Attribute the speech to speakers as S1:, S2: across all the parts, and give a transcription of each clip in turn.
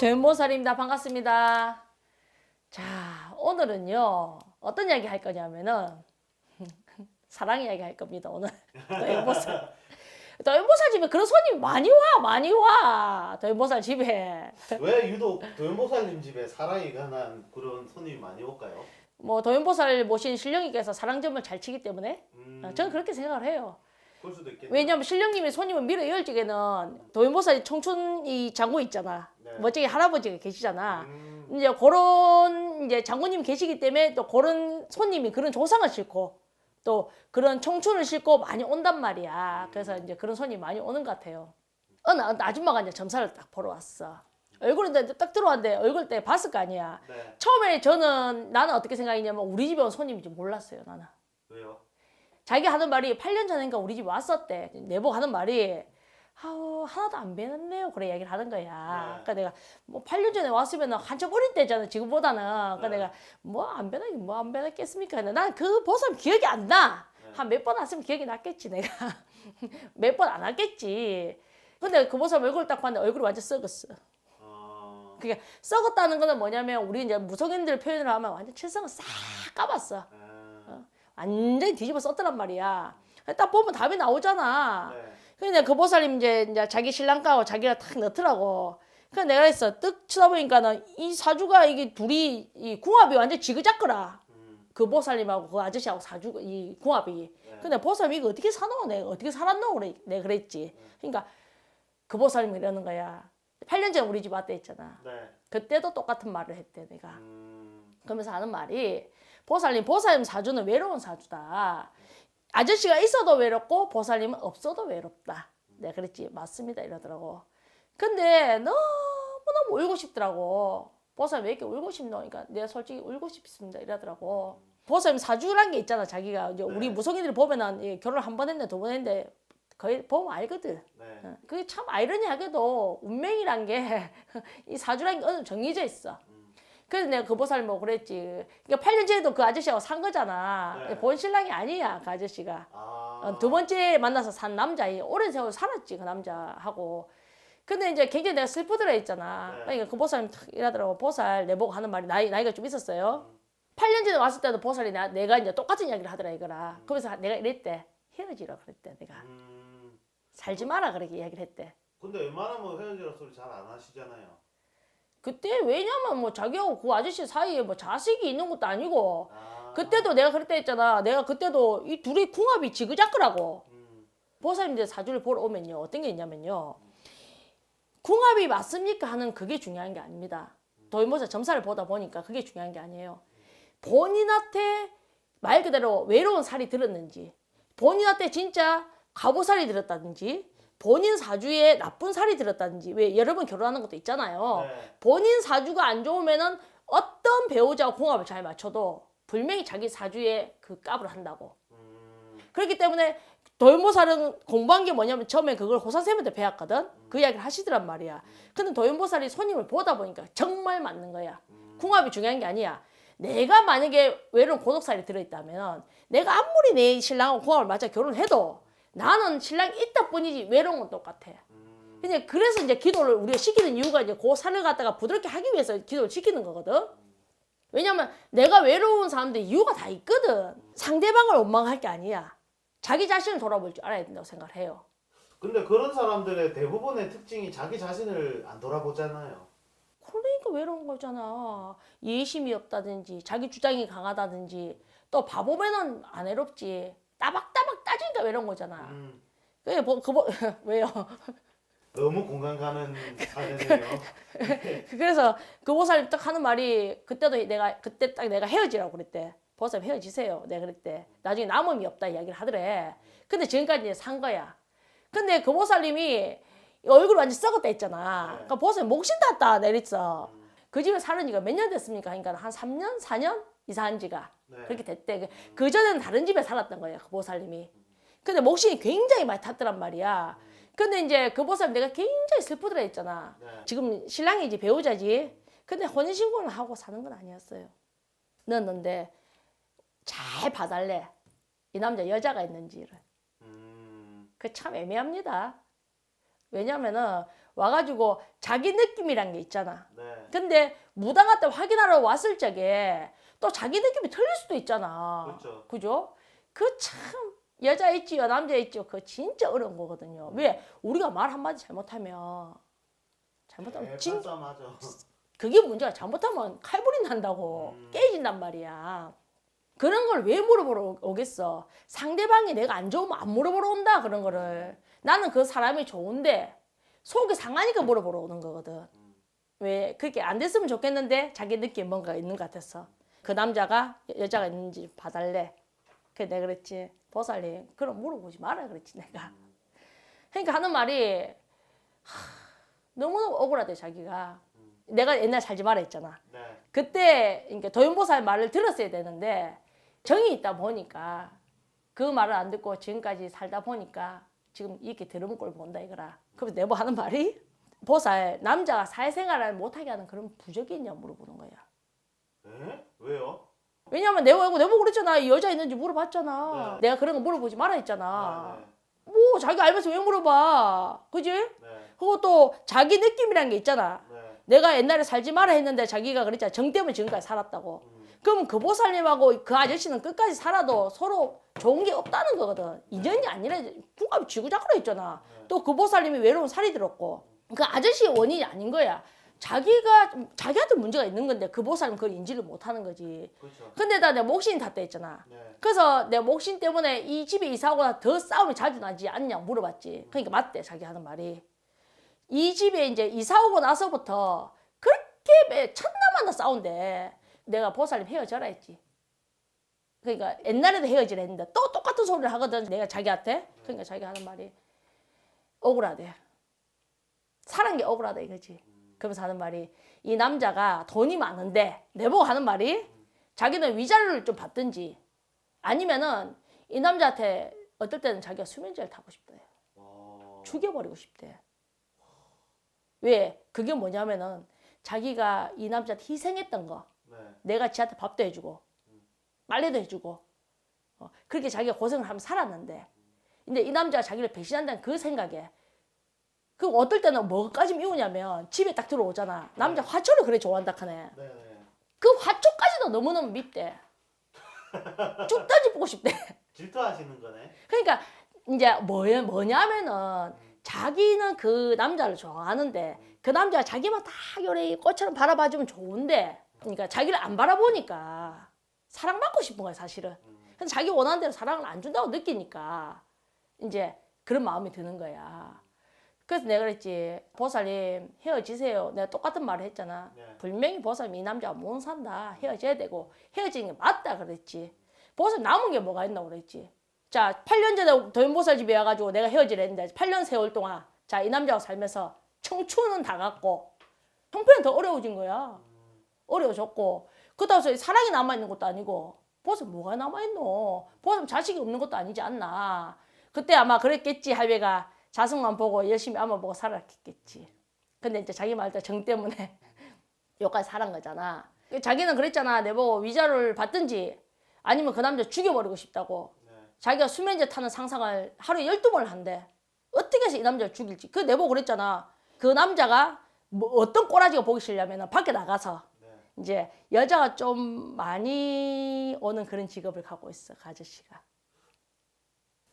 S1: 도연보살입니다. 반갑습니다. 자, 오늘은요, 어떤 이야기 할 거냐면은, 사랑 이야기 할 겁니다, 오늘. 도연보살. 도연보살 집에 그런 손님이 많이 와, 많이 와. 도연보살 집에.
S2: 왜 유독 도연보살님 집에 사랑에 관한 그런 손님이 많이 올까요?
S1: 뭐, 도연보살 모신 신령님께서 사랑점을 잘 치기 때문에,
S2: 음,
S1: 어, 저는 그렇게 생각을 해요.
S2: 그럴 수도 있겠네요.
S1: 왜냐면 신령님이 손님을 밀어 이을 적에는 도연보살 청춘 이 장군 있잖아.
S2: 네.
S1: 멋지게 할아버지가 계시잖아.
S2: 음,
S1: 이제 그런 이제 장군님이 계시기 때문에 또 그런 손님이 그런 조상을 싣고 또 그런 청춘을 싣고 많이 온단 말이야. 그래서 이제 그런 손님이 많이 오는 것 같아요. 어느 아줌마가 이제 점사를 딱 보러 왔어. 이제 딱 들어왔는데 얼굴 때 봤을 거 아니야.
S2: 네.
S1: 처음에 저는 나는 어떻게 생각했냐면 우리 집에 온 손님인지 몰랐어요. 나는.
S2: 왜요?
S1: 자기 하는 말이 8년 전인가 우리 집 왔었대. 내보고 하는 말이 아우 하나도 안 변했네요. 그래 얘기를 하는 거야.
S2: 네.
S1: 그러니까 내가 뭐 8년 전에 왔으면 한참 어릴 때잖아. 지금보다는. 그러니까
S2: 네.
S1: 내가 뭐안 변하긴 뭐안 변했겠습니까? 근데 난그 보쌈 기억이 안 나.
S2: 네.
S1: 한몇 번 왔으면 기억이 났겠지 내가. 몇 번 안 왔겠지. 근데 그 보쌈 얼굴 딱 봤는데 얼굴이 완전 썩었어.
S2: 어,
S1: 그게 썩었다는 거는 뭐냐면 우리 이제 무속인들 표현을 하면 완전 칠성을 싹 까봤어.
S2: 아,
S1: 완전히 뒤집어 썼더란 말이야. 딱 보면 답이 나오잖아.
S2: 네.
S1: 근데 그 보살님 이제, 이제 자기 신랑 까고 자기가 탁 넣더라고. 그래서 내가 했어. 뜩 쳐다보니까는 이 사주가 이게 둘이 이 궁합이 완전 지그작거라.
S2: 음,
S1: 그 보살님하고 그 아저씨하고 사주 이 궁합이.
S2: 네.
S1: 근데 보살님 이거 어떻게 사노? 내가 어떻게 살았노? 그래 내가 그랬지. 그러니까 그 보살님이 이러는 거야. 8년 전에 우리 집 왔다 했잖아.
S2: 네.
S1: 그때도 똑같은 말을 했대 내가.
S2: 음,
S1: 그러면서 하는 말이 보살님 보살님 사주는 외로운 사주다. 아저씨가 있어도 외롭고 보살님은 없어도 외롭다. 내가 그랬지 맞습니다 이러더라고. 근데 너무 너무 울고 싶더라고. 보살님 왜 이렇게 울고 싶노? 그러니까 내가 솔직히 울고 싶습니다 이러더라고. 보살님 사주란 게 있잖아 자기가 이제 우리
S2: 네.
S1: 무속인들이 보면은 이 결혼 한 번 했네 두 번 했는데 거의 보면 알거든.
S2: 네.
S1: 어, 그게 참 아이러니하게도 운명이란 게 이 사주란 게 어느 정해져 있어.
S2: 음,
S1: 그래서 내가 그 보살 뭐 그랬지. 그러니까 8년 전에도 그 아저씨하고 산 거잖아.
S2: 네.
S1: 본 신랑이 아니야, 그 아저씨가.
S2: 아,
S1: 어, 두 번째 만나서 산 남자이 오랜 세월 살았지, 그 남자하고. 근데 이제 굉장히 내가 슬프더라 했잖아.
S2: 네.
S1: 그러니까 그 이러더라고. 보살 내보고 하는 말이 나이, 나이가 좀 있었어요. 8년 전에 왔을 때도 보살이 나, 내가 이제 똑같은 이야기를 하더라 이거라. 그래서 내가 이랬대. 헤어지라 그랬대, 내가.
S2: 음,
S1: 살지 마라, 그렇게 이야기를 했대.
S2: 근데 웬만하면 헤어지라 소리 잘 안 하시잖아요.
S1: 그때 왜냐면 뭐 자기하고 그 아저씨 사이에 뭐 자식이 있는 것도 아니고
S2: 아,
S1: 그때도 내가 그랬다 했잖아. 내가 그때도 이 둘이 궁합이 지그자그라고.
S2: 음,
S1: 보살님 이제 사주를 보러 오면요. 어떤 게 있냐면요. 궁합이 맞습니까 하는 그게 중요한 게 아닙니다. 도인보살 점사를 보다 보니까 그게 중요한 게 아니에요. 본인한테 말 그대로 외로운 살이 들었는지, 본인한테 진짜 가보살이 들었다든지, 본인 사주에 나쁜 살이 들었다든지, 왜 여러 번 결혼하는 것도 있잖아요.
S2: 네.
S1: 본인 사주가 안 좋으면은 어떤 배우자와 궁합을 잘 맞춰도 분명히 자기 사주에 그 값을 한다고.
S2: 음,
S1: 그렇기 때문에 도연보살은 공부한 게 뭐냐면 처음에 그걸 호산쌤한테 배웠거든. 그 이야기를 하시더란 말이야. 근데 도연보살이 손님을 보다 보니까 정말 맞는 거야.
S2: 음,
S1: 궁합이 중요한 게 아니야. 내가 만약에 외로운 고독살이 들어있다면 내가 아무리 내 신랑하고 궁합을 맞춰 결혼을 해도 나는 신랑이 있다 뿐이지 외로운 건 똑같아.
S2: 음,
S1: 근데 그래서 이제 기도를 우리가 시키는 이유가 이제 그 살을 갖다가 부드럽게 하기 위해서 기도를 시키는 거거든. 왜냐면 내가 외로운 사람들 이유가 다 있거든. 상대방을 원망할 게 아니야. 자기 자신을 돌아볼 줄 알아야 된다고 생각을 해요.
S2: 근데 그런 사람들의 대부분의 특징이 자기 자신을 안 돌아보잖아요.
S1: 그러니까 외로운 거잖아. 예심이 없다든지 자기 주장이 강하다든지 또 바보면은 안 외롭지. 따박 따박 따지니까 외로운 거잖아.
S2: 음,
S1: 그게 뭐, 그 뭐, 왜요?
S2: 너무 공감 가는 사연이에요.
S1: 그래서 그 보살님 딱 하는 말이 그때도 내가 그때 딱 내가 헤어지라고 그랬대. 보살님 헤어지세요. 내가 그랬대. 나중에 남음이 없다 이야기를 하더래. 근데 지금까지 이제 산 거야. 근데 그 보살님이 얼굴 완전 썩었다 했잖아.
S2: 네.
S1: 그러니까 보살님 목신 탔다 내렸어.
S2: 음,
S1: 그 집에 사는 지가 몇 년 됐습니까? 그러니까 한 3년, 4년 이사한 지가
S2: 네.
S1: 그렇게 됐대. 그 전에는 다른 집에 살았던 거야. 그 보살님이. 근데 목신이 굉장히 많이 탔더란 말이야. 근데 이제 그 보살님 내가 굉장히 슬프더라 했잖아.
S2: 네.
S1: 지금 신랑이지 배우자지. 근데 혼인신고는 하고 사는 건 아니었어요. 넣었는데 잘 봐달래. 이 남자 여자가 있는지를.
S2: 음,
S1: 그참 애매합니다. 왜냐면은 와가지고 자기 느낌이란 게 있잖아.
S2: 네.
S1: 근데 무당 한테 확인하러 왔을 적에 또 자기 느낌이 틀릴 수도 있잖아.
S2: 그렇죠.
S1: 그죠? 그 참 여자 있지요, 남자 있지요. 그거 진짜 어려운 거거든요. 왜? 우리가 말 한마디 잘못하면 잘못하면 진,
S2: 하죠.
S1: 그게 문제야. 잘못하면 칼불이 난다고
S2: 음.
S1: 깨진단 말이야. 그런 걸 왜 물어보러 오- 오겠어? 상대방이 내가 안 좋으면 안 물어보러 온다 그런 거를. 나는 그 사람이 좋은데 속이 상하니까 물어보러 오는 거거든. 왜 그렇게 안 됐으면 좋겠는데 자기 느낌 뭔가 있는 것 같았어. 그 남자가 여- 여자가 있는지 봐달래. 그래 내가 그랬지. 보살님 그럼 물어보지 마라 그랬지 내가. 그러니까 하는 말이 하, 너무너무 억울하대 자기가. 내가 옛날 살지 마라 했잖아.
S2: 네.
S1: 그때 그러니까 도연보살 말을 들었어야 되는데 정이 있다 보니까 그 말을 안 듣고 지금까지 살다 보니까 지금 이렇게 들으면 꼴 본다 이거라. 그래서 내뭐 하는 말이 보살 남자가 사회생활을 못하게 하는 그런 부적이 있냐 물어보는 거야.
S2: 에? 왜요?
S1: 왜냐면 내가 내보고 그랬잖아 이 여자 있는지 물어봤잖아.
S2: 네.
S1: 내가 그런 거 물어보지 마라 했잖아.
S2: 네.
S1: 뭐 자기 알면서 왜 물어봐? 그지?
S2: 네.
S1: 그리고 또 자기 느낌이란 게 있잖아.
S2: 네.
S1: 내가 옛날에 살지 마라 했는데 자기가 그랬잖아. 정 때문에 지금까지 살았다고.
S2: 음.
S1: 그러면 그 보살님하고 그 아저씨는 끝까지 살아도 서로 좋은 게 없다는 거거든. 인연이 아니라 궁합이 지구자구로 있잖아. 또그 보살님이 외로운 살이 들었고 그 아저씨의 원인이 아닌 거야. 자기가 자기한테 문제가 있는 건데 그 보살님 그걸 인지를 못하는 거지.
S2: 그렇죠.
S1: 근데다 내가 목신 탔다 했잖아.
S2: 네.
S1: 그래서 내 목신 때문에 이 집에 이사하고 나더 싸움이 자주 나지 않냐 물어봤지. 그러니까 맞대 자기 하는 말이. 이 집에 이제 이사 오고 나서부터 그렇게 매 첫날마다 싸운대. 내가 보살님 헤어져라 했지. 그러니까 옛날에도 헤어지라 했는데 또 똑같은 소리를 하거든 내가 자기한테. 그러니까 자기 하는 말이 억울하대. 사는 게 억울하다 이거지. 그러면서 하는 말이 이 남자가 돈이 많은데 내보고 하는 말이 자기는 위자료를 좀 받든지 아니면은 이 남자한테 어떨 때는 자기가 수면제를 타고 싶대.
S2: 와.
S1: 죽여버리고 싶대. 왜? 그게 뭐냐면은 자기가 이 남자한테 희생했던 거.
S2: 네.
S1: 내가 지한테 밥도 해주고 빨래도 해주고 어, 그렇게 자기가 고생을 하면 살았는데 근데 이 남자가 자기를 배신한다는 그 생각에 그 어떨 때는 뭐까지 미우냐면 집에 딱 들어오잖아. 남자 화초를 그래 좋아한다 하네.
S2: 네. 네.
S1: 그 화초까지도 너무너무 밉대. 쭉 던져보고 싶대.
S2: 질투하시는 거네.
S1: 그러니까 이제 뭐야 뭐냐면은 자기는 그 남자를 좋아하는데 그 남자가 자기만 다 요래 꽃처럼 바라봐주면 좋은데 그러니까 자기를 안 바라보니까 사랑받고 싶은 거야 사실은. 근데 자기 원하는 대로 사랑을 안 준다고 느끼니까 이제 그런 마음이 드는 거야 그래서 내가 그랬지 보살님 헤어지세요. 내가 똑같은 말을 했잖아.
S2: 네.
S1: 분명히 보살님 이 남자가 못 산다. 헤어져야 되고 헤어지는 게 맞다 그랬지. 보살님 남은 게 뭐가 있나 그랬지. 자 8년 전에 도연보살 집에 와가지고 내가 헤어지려 했는데 8년 세월 동안 자 이 남자하고 살면서 청춘은 다 갔고 형편은 더 어려워진 거야. 어려워졌고 해서 사랑이 남아있는 것도 아니고 보살님 뭐가 남아있노? 보살님 자식이 없는 것도 아니지 않나. 그때 아마 그랬겠지 할배가 자승만 보고 열심히 아마 보고 살았겠지 근데 이제 자기 말대로 정 때문에 여기까지 살은 거잖아. 자기는 그랬잖아. 내보고 위자료를 받든지 아니면 그 남자 죽여버리고 싶다고.
S2: 네.
S1: 자기가 수면제 타는 상상을 하루에 12번을 한대. 어떻게 해서 이 남자를 죽일지. 그 내보고 그랬잖아. 그 남자가 뭐 어떤 꼬라지가 보기 싫냐면 밖에 나가서
S2: 네.
S1: 이제 여자가 좀 많이 오는 그런 직업을 갖고 있어. 그 아저씨가.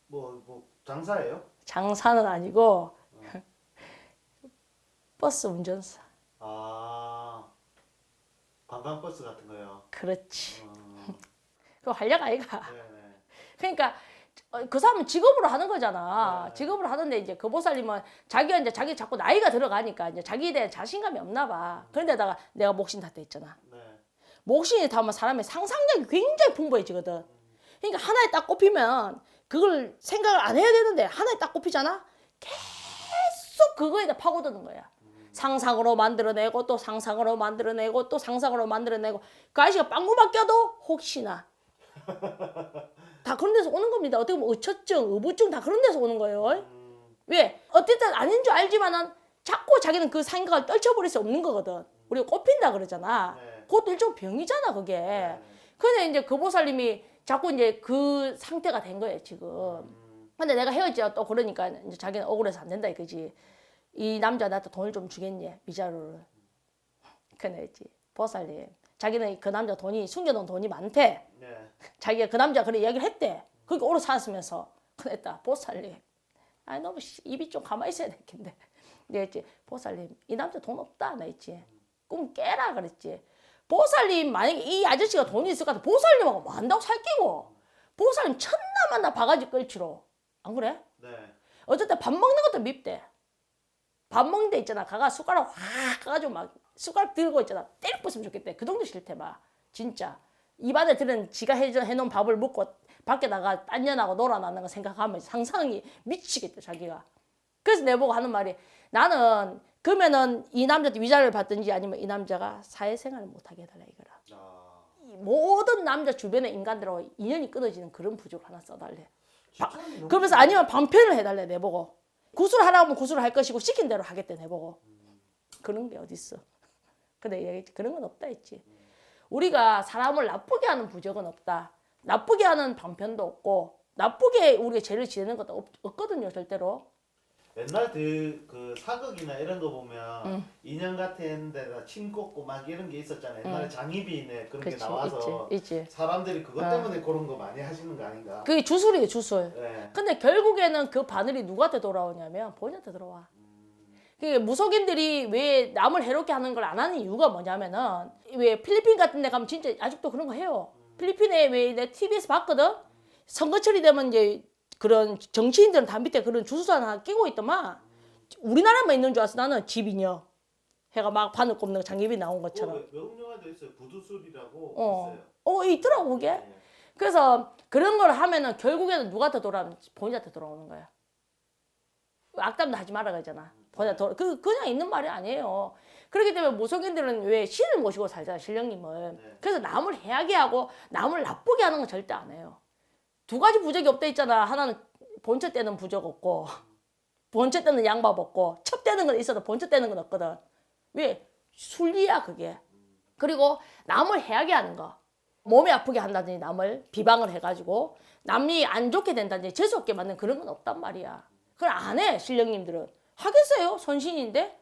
S2: 뭐, 뭐 장사예요?
S1: 장사는 아니고 버스 운전사.
S2: 아. 관광버스 같은 거요.
S1: 그렇지.
S2: 음.
S1: 그 활력 아이가.
S2: 네, 네.
S1: 그러니까 어, 그 사람은 직업으로 하는 거잖아.
S2: 네.
S1: 직업으로 하는데 이제 그 보살님은 자기가 이제 자기 자꾸 나이가 들어가니까 이제 자기에 대한 자신감이 없나 봐. 그런데다가 내가 목신 탔다 했잖아.
S2: 네.
S1: 목신이 타면 사람의 상상력이 굉장히 풍부해지거든. 그러니까 하나에 딱 꼽히면 그걸 생각을 안 해야 되는데 하나에 딱 꼽히잖아. 계속 그거에다 파고드는 거야. 상상으로 만들어내고 또 상상으로 만들어내고 또 상상으로 만들어내고 그 아저씨가 빵구만 껴도 혹시나 다 그런 데서 오는 겁니다. 어떻게 보면 의처증, 의부증 다 그런 데서 오는 거예요.
S2: 음.
S1: 왜? 어쨌든 아닌 줄 알지만은 자꾸 자기는 그 생각을 떨쳐버릴 수 없는 거거든. 우리가 꼽힌다 그러잖아.
S2: 네.
S1: 그것도 일종 병이잖아, 그게.
S2: 네.
S1: 근데 이제 그 보살님이 자꾸 이제 그 상태가 된 거예요, 지금.
S2: 음.
S1: 근데 내가 헤어져 또 그러니까 이제 자기는 억울해서 안 된다 이거지. 이 남자 나한테 돈을 좀 주겠니 미자료를? 그랬지. 보살님 자기는 그 남자 돈이 숨겨놓은 돈이 많대.
S2: 네.
S1: 자기가 그 남자 그래 이야기를 했대. 그러니까 오래 살았으면서. 그랬다 보살님. 아니 너무 씨, 입이 좀 가만히 있어야 되겠는데. 내가 했지. 보살님 이 남자 돈 없다 나 했지. 꿈 깨라 그랬지 보살님 만약에 이 아저씨가 돈이 있을 것 같아 보살님하고 뭐 한다고 살끼고 보살님 천나만 나 바가지 끌치로 안 그래?
S2: 네.
S1: 어쨌든 밥 먹는 것도 밉대. 밥 먹는 데 있잖아. 가가 숟가락 확 가가지고 막 숟가락 들고 있잖아. 때려 부으면 좋겠대. 그 정도 싫대 막. 진짜. 입안에 들은 지가 해, 해놓은 밥을 먹고 밖에 나가 딴 년하고 놀아나는 거 생각하면 상상이 미치겠대 자기가. 그래서 내보고 하는 말이 나는 그러면은 이 남자한테 위자료를 받든지 아니면 이 남자가 사회생활을 못하게 해달라 이거라.
S2: 아,
S1: 이 모든 남자 주변의 인간들하고 인연이 끊어지는 그런 부족을 하나 써달래.
S2: 너무.
S1: 그러면서 아니면 반편을 해달래 내보고. 구슬 하라고 하면 구슬을 할 것이고 시킨 대로 하겠대 내보고. 그런 게 어딨어. 근데 그런 건 없다 했지. 우리가 사람을 나쁘게 하는 부적은 없다. 나쁘게 하는 반편도 없고 나쁘게 우리가 죄를 지내는 것도 없, 없거든요 절대로
S2: 옛날 그, 그 사극이나 이런 거 보면
S1: 응.
S2: 인형 같은 데다 침 꽂고 막 이런 게 있었잖아요. 옛날에
S1: 응.
S2: 장희빈에 그런
S1: 그렇지
S2: 게 나와서
S1: 있지 있지
S2: 사람들이 그것
S1: 어.
S2: 때문에 그런 거 많이 하시는 거 아닌가?
S1: 그게 주술이에요 주술
S2: 네.
S1: 근데 결국에는 그 바늘이 누구한테 돌아오냐면 본인한테 들어와. 그 무속인들이 왜 남을 해롭게 하는 걸 안 하는 이유가 뭐냐면은 왜 필리핀 같은 데 가면 진짜 아직도 그런 거 해요. 필리핀에 왜 내 TV에서 봤거든. 선거철이 되면 이제 그런 정치인들은 다 밑에 그런 주술사 하나 끼고 있더만 우리나라만 있는 줄 알았어 나는 집이녀 해가 막 바늘 꼽는 거 장입이 나온 것처럼.
S2: 외- 외국 영화도 있어요. 부두술이라고
S1: 어.
S2: 있어요.
S1: 어 있더라고 그게.
S2: 네.
S1: 그래서 그런 걸 하면은 결국에는 누구한테 돌아오면 본인한테 돌아오는 거야. 악담도 하지 말아 그러잖아. 본인한테 돌아. 그 그냥 있는 말이 아니에요. 그렇기 때문에 무속인들은 왜 신을 모시고 살잖아 신령님을.
S2: 네.
S1: 그래서 남을 해하게 하고 남을 나쁘게 하는 건 절대 안 해요. 두 가지 부적이 없다 있잖아. 하나는 본체 때는 부적 없고 본체 때는 양밥 없고 첩 때는 건 있어도 본체 때는 건 없거든. 왜 순리야 그게. 그리고 남을 해하게 하는 거. 몸이 아프게 한다든지 남을 비방을 해가지고 남이 안 좋게 된다든지 재수없게 만든 그런 건 없단 말이야. 그걸 안 해, 신령님들은. 하겠어요, 선신인데?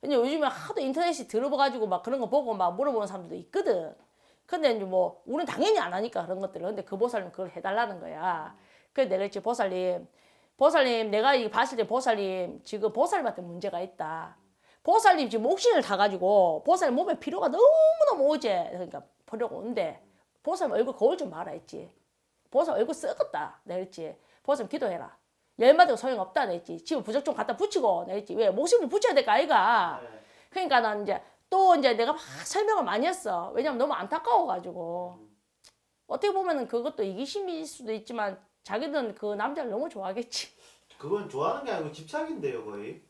S1: 근데 요즘에 하도 인터넷이 들어봐가지고 막 그런 거 보고 막 물어보는 사람들도 있거든. 근데 이제 뭐, 우리는 당연히 안 하니까 그런 것들을. 근데 그 보살님 그걸 해달라는 거야. 그래서 내가 했지, 보살님. 보살님, 내가 이 봤을 때 보살님, 지금 보살님한테 문제가 있다. 보살님 지금 옥신을 타가지고 보살님 몸에 피로가 너무너무 오제. 그러니까 보려고 온대. 보살님 얼굴 거울 좀 봐라 했지. 보살님 얼굴 썩었다. 내가 했지. 보살님 기도해라. 열마디가 소용없다. 내가 했지. 집에 부적 좀 갖다 붙이고. 내가 했지. 왜? 목숨을 붙여야 될 거 아이가.
S2: 네.
S1: 그러니까 난 이제 또 이제 내가 막 설명을 많이 했어. 왜냐면 너무 안타까워가지고. 어떻게 보면은 그것도 이기심일 수도 있지만 자기는 그 남자를 너무 좋아하겠지.
S2: 그건 좋아하는 게 아니고 집착인데요, 거의.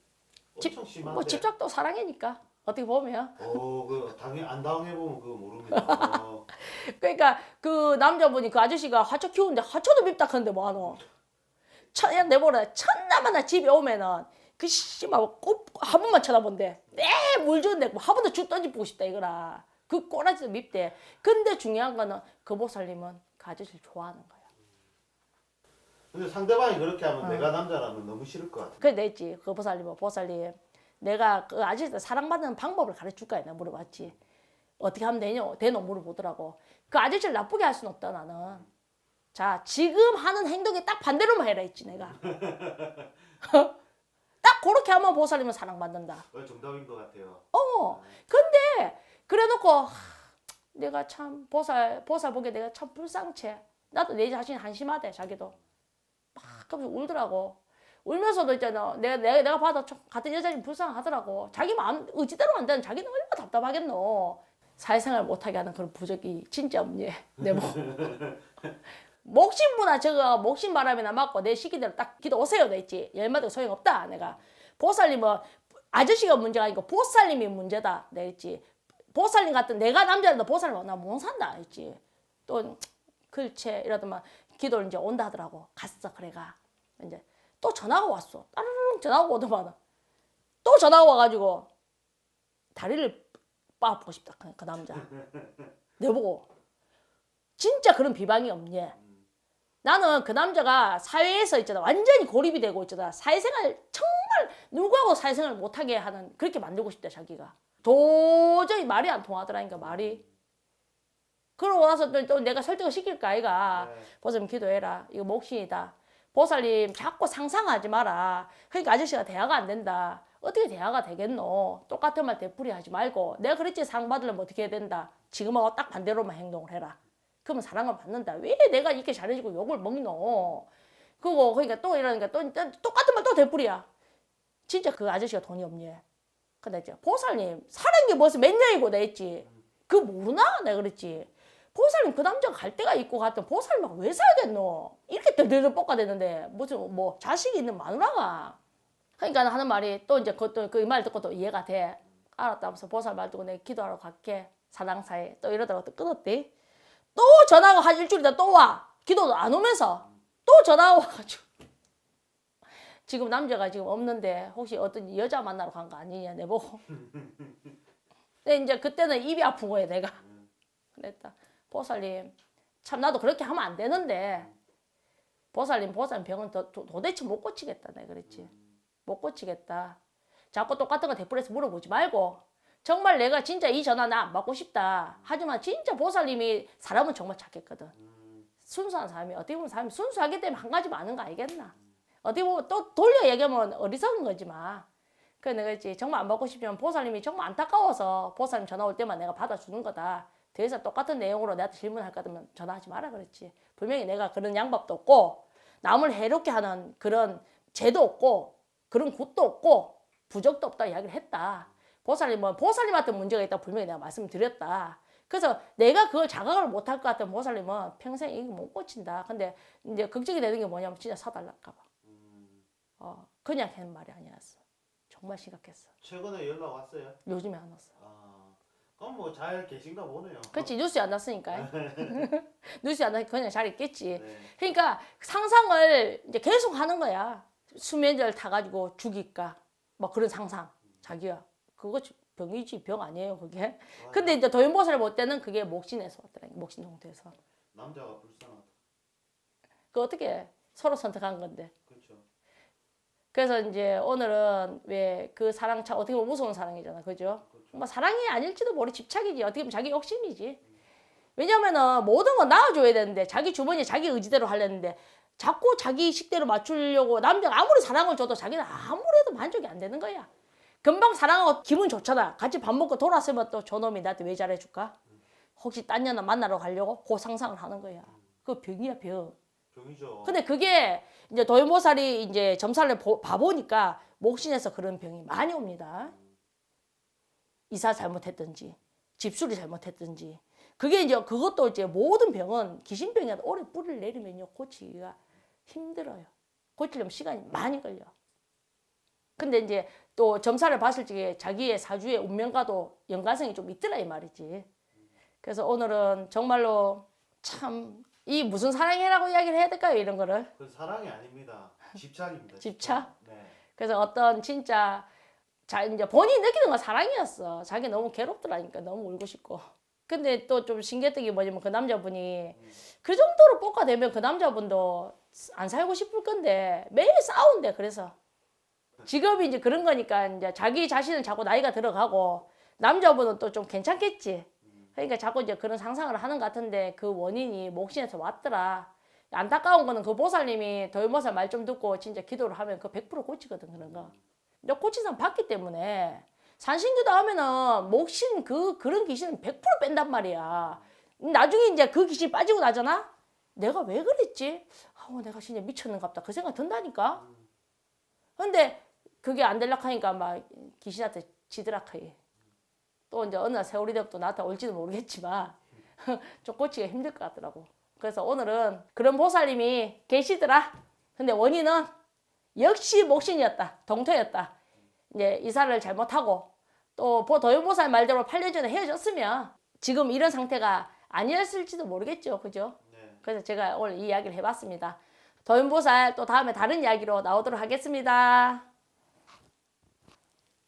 S1: 집-
S2: 엄청 심한데.
S1: 뭐 집착도 사랑이니까. 어떻게 보면.
S2: 어, 그 당연 안 당해 보면 그거 모릅니다. 어.
S1: 그러니까 그 남자분이 그 아저씨가 하초 키우는데 하초도 밉다 하는데 뭐하노 천, 야, 내보라 천나마나 집에 오면은 그 씨발 꼭한 번만 쳐다본대. 내물 주는데 뭐한 번도 쭉 던지고 싶다 이거라. 그 꼬라지도 밉대. 근데 중요한 거는 그 보살님은 그 아저씨를 좋아하는 거야.
S2: 근데 상대방이 그렇게 하면
S1: 어.
S2: 내가 남자라면 너무 싫을 것 같아.
S1: 그래 냈지. 그 보살님은 보살님. 내가 그 아저씨 사랑받는 방법을 가르쳐줄까 내가 물어봤지. 어떻게 하면 되냐 되노 물어보더라고. 그 아저씨를 나쁘게 할 수는 없다 나는. 자 지금 하는 행동에 딱 반대로만 해라 했지 내가. 딱 그렇게 하면 보살님은 사랑받는다.
S2: 어, 정답인 것 같아요.
S1: 어 근데 그래놓고 하, 내가 참 보살 보살 보기에 내가 참 불쌍채 나도 내 자신 한심하대 자기도. 막 가면서 울더라고. 울면서도 있잖아 내가 내가, 내가 봐도 참 같은 여자인 불쌍하더라고. 자기 마음 의지대로 안 되는 자기는 얼마나 답답하겠노? 사회생활 못하게 하는 그런 부적이 진짜 없니 내 목. 목신부나 저거 목신 바람이나 맞고 내 시기대로 딱 기도 오세요 돼 있지. 열마디 소용없다 내가 보살님은 아저씨가 문제가 아니고 보살님이 문제다. 내 있지? 보살님 같은 내가 남자라도 보살님 나못 산다 했지? 또 글체 이러더만 기도를 이제 온다 하더라고. 갔어 그래가. 이제 또 전화가 왔어. 따르릉 전화가 오더만. 또 전화가 와가지고 다리를 빠보고 싶다 그, 그 남자. 내보고. 진짜 그런 비방이 없니 나는 그 남자가 사회에서 있잖아. 완전히 고립이 되고 있잖아. 사회생활 정말 누구하고 사회생활 못하게 하는 그렇게 만들고 싶다 자기가. 도저히 말이 안 통하더라니까 말이. 그러고 나서 또, 또 내가 설득을 시킬까 아이가.
S2: 네.
S1: 보살님 기도해라. 이거 목신이다. 보살님 자꾸 상상하지 마라. 그러니까 아저씨가 대화가 안 된다. 어떻게 대화가 되겠노? 똑같은 말 되풀이 하지 말고. 내가 그랬지 상 받으려면 어떻게 해야 된다. 지금하고 딱 반대로만 행동을 해라. 그러면 사랑을 받는다. 왜 내가 이렇게 잘해주고 욕을 먹노? 그거 그러니까 또 이러니까 또, 또 똑같은 말 또 되풀이야 진짜 그 아저씨가 돈이 없니? 근데 이제 보살님 사는 게 벌써 몇 년이고 냈지? 그거 모르나? 내가 그랬지. 보살님 그 남자가 갈 데가 있고 갔던 보살님하고 왜 살겠노? 이렇게 들들들 볶아대는데 무슨 뭐 자식이 있는 마누라가? 그러니까 하는 말이 또 이제 그것도 그 말 듣고 또 이해가 돼. 알았다면서 보살 말 듣고 내가 기도하러 갈게. 사당사에. 또 이러다가 또 끊었대. 또 전화가 한 일주일이다 또 와. 기도도 안 오면서 또 전화가 와가지고 지금 남자가 지금 없는데 혹시 어떤 여자 만나러 간 거 아니냐 내보고. 근데 이제 그때는 입이 아픈 거야 내가. 그랬다. 보살님 참 나도 그렇게 하면 안 되는데. 보살님 보살님 병은 도, 도, 도 대체 못 고치겠다 내가 그랬지. 못 고치겠다. 자꾸 똑같은 거 대풀에서 물어보지 말고. 정말 내가 진짜 이 전화 나 안 받고 싶다. 하지만 진짜 보살님이 사람은 정말 착했거든. 순수한 사람이 어떻게 보면 사람이 순수하기 때문에 한 가지 많은 거 알겠나 어떻게 보면 또 돌려 얘기하면 어리석은 거지만 그래 내가 했지 정말 안 받고 싶지만 보살님이 정말 안타까워서 보살님 전화 올 때만 내가 받아주는 거다. 더 이상 똑같은 내용으로 내한테 질문할 거면 전화하지 마라 그랬지. 분명히 내가 그런 양밥도 없고 남을 해롭게 하는 그런 죄도 없고 그런 굿도 없고 부적도 없다 이야기를 했다. 보살님은 보살님한테 문제가 있다 분명히 내가 말씀을 드렸다. 그래서 내가 그걸 자각을 못할 것 같은 보살님은 평생 이거 못 고친다. 근데 이제 걱정이 되는 게 뭐냐면 진짜 사달랄까 봐 어, 그냥 하는 말이 아니었어. 정말 심각했어.
S2: 최근에 연락 왔어요?
S1: 요즘에 안 왔어.
S2: 아, 그럼 뭐 잘 계신가 보네요.
S1: 그렇지 뉴스에 안 났으니까. 뉴스에 안 나니까 그냥 잘 있겠지.
S2: 네.
S1: 그러니까 상상을 이제 계속 하는 거야. 수면제를 타가지고 죽일까? 뭐 그런 상상. 자기가 그거 병이지 병 아니에요 그게? 근데 이제 도연보살을 볼 때는 그게 목신에서 왔더라 목신 동태에서.
S2: 남자가 불쌍하다.
S1: 그 어떻게 서로 선택한 건데.
S2: 그렇죠.
S1: 그래서 이제 오늘은 왜 그 사랑 참 어떻게 보면 무서운 사랑이잖아. 그죠?
S2: 그렇죠.
S1: 뭐 사랑이 아닐지도 모르 집착이지. 어떻게 보면 자기 욕심이지. 왜냐면은 모든 건 낳아줘야 되는데 자기 주머니에 자기 의지대로 하려는데 자꾸 자기 식대로 맞추려고 남자가 아무리 사랑을 줘도 자기는 아무래도 만족이 안 되는 거야. 금방 사랑하고 기분 좋잖아. 같이 밥 먹고 돌아서면 또 저놈이 나한테 왜 잘해줄까? 혹시 딴 년을 만나러 가려고? 그 상상을 하는 거야. 그 병이야 병
S2: 병이죠.
S1: 근데 그게 이제 도연보살이 이제 보- 봐보니까 목신에서 그런 병이 많이 옵니다. 이사 잘못했든지 집수리 잘못했든지 그게 이제 그것도 이제 모든 병은 귀신병이라도 오래 뿌리를 내리면요 고치기가 힘들어요. 고치려면 시간이 많이 걸려. 근데 이제 또 점사를 봤을 적에 자기의 사주의 운명과도 연관성이 좀 있더라 이 말이지. 그래서 오늘은 정말로 참 이 무슨 사랑이라고 이야기를 해야 될까요 이런 거를.
S2: 그 사랑이 아닙니다. 집착입니다.
S1: 집착?
S2: 네.
S1: 그래서 어떤 진짜 자 이제 본인이 느끼는 건 사랑이었어. 자기 너무 괴롭더라니까 너무 울고 싶고. 근데 또 좀 신기했던 게 뭐냐면 그 남자분이 그 정도로 볶아대면 그 남자분도 안 살고 싶을 건데 매일 싸운대 그래서 직업이 이제 그런 거니까 이제 자기 자신은 자꾸 나이가 들어가고 남자분은 또 좀 괜찮겠지. 그러니까 자꾸 이제 그런 상상을 하는 것 같은데 그 원인이 목신에서 왔더라. 안타까운 거는 그 보살님이 도요보살 말 좀 듣고 진짜 기도를 하면 그 100% 고치거든 그런 거. 근데 고친 사람 봤기 때문에 산신기도 하면은 목신 그 그런 귀신은 100% 뺀단 말이야. 나중에 이제 그 귀신 빠지고 나잖아. 내가 왜 그랬지? 아, 내가 진짜 미쳤는갑다. 그 생각 든다니까. 근데 그게 안 될락 하니까 막 귀신한테 지드락 해. 또 이제 어느 날 세월이 되면 또 나한테 올지도 모르겠지만 좀 고치기가 힘들 것 같더라고. 그래서 오늘은 그런 보살님이 계시더라. 근데 원인은 역시 목신이었다. 동토였다. 이제 이사를 잘못하고 또 도연보살 말대로 8년 전에 헤어졌으면 지금 이런 상태가 아니었을지도 모르겠죠. 그죠?
S2: 네.
S1: 그래서 제가 오늘 이 이야기를 해봤습니다. 도연보살 또 다음에 다른 이야기로 나오도록 하겠습니다.